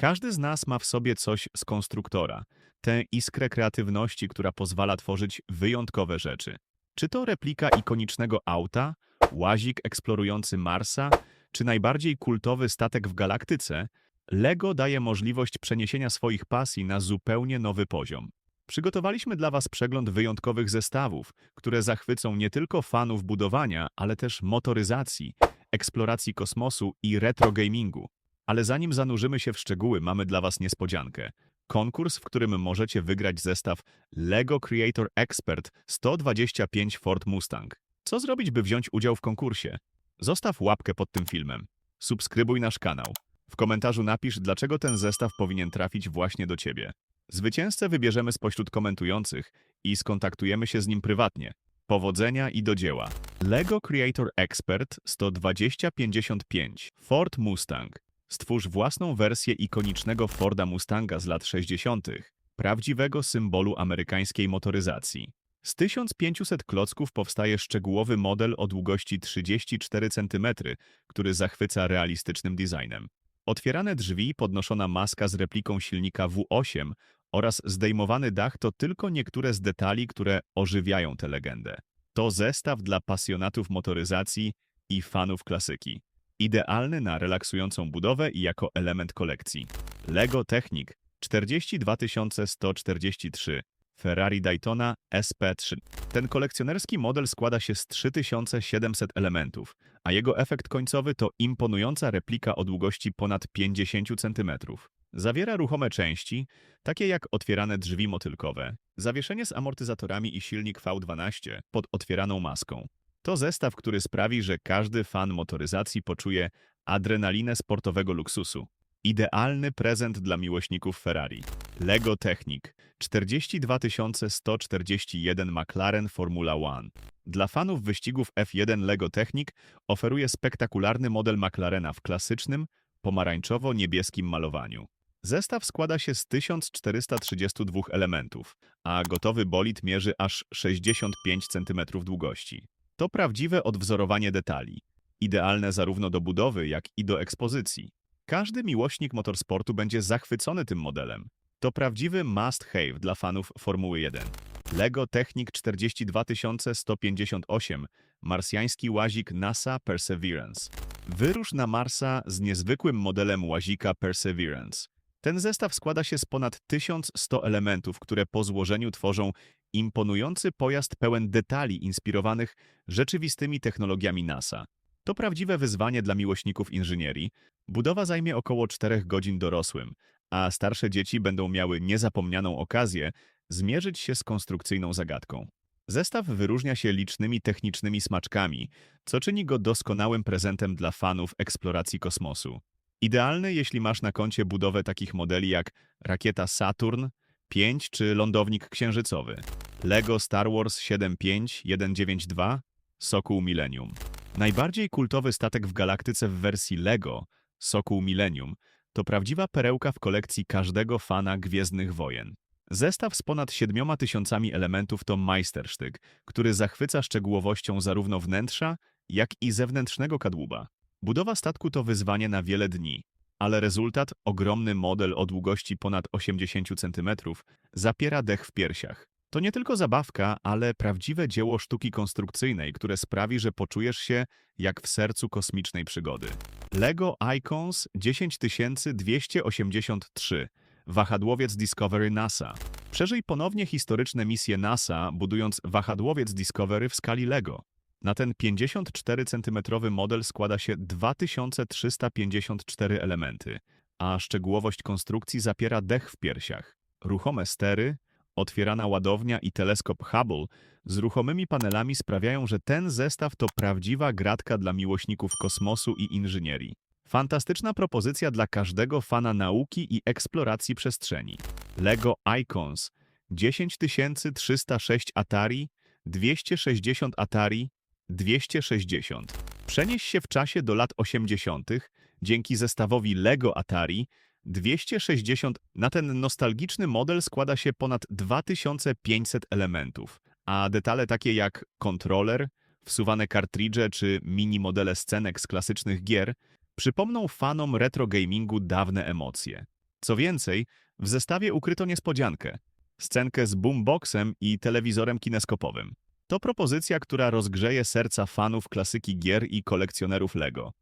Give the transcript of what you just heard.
Każdy z nas ma w sobie coś z konstruktora, tę iskrę kreatywności, która pozwala tworzyć wyjątkowe rzeczy. Czy to replika ikonicznego auta, łazik eksplorujący Marsa, czy najbardziej kultowy statek w galaktyce, LEGO daje możliwość przeniesienia swoich pasji na zupełnie nowy poziom. Przygotowaliśmy dla Was przegląd wyjątkowych zestawów, które zachwycą nie tylko fanów budowania, ale też motoryzacji, eksploracji kosmosu i retro gamingu. Ale zanim zanurzymy się w szczegóły, mamy dla Was niespodziankę. Konkurs, w którym możecie wygrać zestaw LEGO Creator Expert 125 Ford Mustang. Co zrobić, by wziąć udział w konkursie? Zostaw łapkę pod tym filmem. Subskrybuj nasz kanał. W komentarzu napisz, dlaczego ten zestaw powinien trafić właśnie do Ciebie. Zwycięzcę wybierzemy spośród komentujących i skontaktujemy się z nim prywatnie. Powodzenia i do dzieła. LEGO Creator Expert 12055 Ford Mustang. Stwórz własną wersję ikonicznego Forda Mustanga z lat 60., prawdziwego symbolu amerykańskiej motoryzacji. Z 1500 klocków powstaje szczegółowy model o długości 34 cm, który zachwyca realistycznym designem. Otwierane drzwi, podnoszona maska z repliką silnika W8 oraz zdejmowany dach to tylko niektóre z detali, które ożywiają tę legendę. To zestaw dla pasjonatów motoryzacji i fanów klasyki. Idealny na relaksującą budowę i jako element kolekcji. Lego Technic 42143 Ferrari Daytona SP3. Ten kolekcjonerski model składa się z 3700 elementów, a jego efekt końcowy to imponująca replika o długości ponad 50 cm. Zawiera ruchome części, takie jak otwierane drzwi motylkowe, zawieszenie z amortyzatorami i silnik V12 pod otwieraną maską. To zestaw, który sprawi, że każdy fan motoryzacji poczuje adrenalinę sportowego luksusu. Idealny prezent dla miłośników Ferrari. Lego Technic 42141 McLaren Formula One. Dla fanów wyścigów F1 Lego Technic oferuje spektakularny model McLarena w klasycznym, pomarańczowo-niebieskim malowaniu. Zestaw składa się z 1432 elementów, a gotowy bolid mierzy aż 65 cm długości. To prawdziwe odwzorowanie detali, idealne zarówno do budowy, jak i do ekspozycji. Każdy miłośnik motorsportu będzie zachwycony tym modelem. To prawdziwy must-have dla fanów Formuły 1. Lego Technic 42158 Marsjański łazik NASA Perseverance. Wyrusz na Marsa z niezwykłym modelem łazika Perseverance. Ten zestaw składa się z ponad 1100 elementów, które po złożeniu tworzą imponujący pojazd pełen detali inspirowanych rzeczywistymi technologiami NASA. To prawdziwe wyzwanie dla miłośników inżynierii. Budowa zajmie około 4 godzin dorosłym, a starsze dzieci będą miały niezapomnianą okazję zmierzyć się z konstrukcyjną zagadką. Zestaw wyróżnia się licznymi technicznymi smaczkami, co czyni go doskonałym prezentem dla fanów eksploracji kosmosu. Idealny, jeśli masz na koncie budowę takich modeli jak rakieta Saturn 5 czy lądownik księżycowy, Lego Star Wars 75192, Sokół Millennium. Najbardziej kultowy statek w galaktyce w wersji Lego, Sokół Millennium, to prawdziwa perełka w kolekcji każdego fana Gwiezdnych Wojen. Zestaw z ponad 7 tysiącami elementów to majstersztyk, który zachwyca szczegółowością zarówno wnętrza, jak i zewnętrznego kadłuba. Budowa statku to wyzwanie na wiele dni, ale rezultat, ogromny model o długości ponad 80 cm, zapiera dech w piersiach. To nie tylko zabawka, ale prawdziwe dzieło sztuki konstrukcyjnej, które sprawi, że poczujesz się jak w sercu kosmicznej przygody. Lego Icons 10283 Wahadłowiec Discovery NASA. Przeżyj ponownie historyczne misje NASA, budując wahadłowiec Discovery w skali Lego. Na ten 54 cm model składa się 2354 elementy, a szczegółowość konstrukcji zapiera dech w piersiach. Ruchome stery, otwierana ładownia i teleskop Hubble z ruchomymi panelami sprawiają, że ten zestaw to prawdziwa gratka dla miłośników kosmosu i inżynierii. Fantastyczna propozycja dla każdego fana nauki i eksploracji przestrzeni. Lego Icons 10306 Atari, 260 Atari, 260. Przenieś się w czasie do lat 80. dzięki zestawowi Lego Atari 260. Na ten nostalgiczny model składa się ponad 2500 elementów, a detale takie jak kontroler, wsuwane kartridże czy mini modele scenek z klasycznych gier przypomną fanom retro gamingu dawne emocje. Co więcej, w zestawie ukryto niespodziankę. Scenkę z boomboxem i telewizorem kineskopowym. To propozycja, która rozgrzeje serca fanów klasyki gier i kolekcjonerów Lego.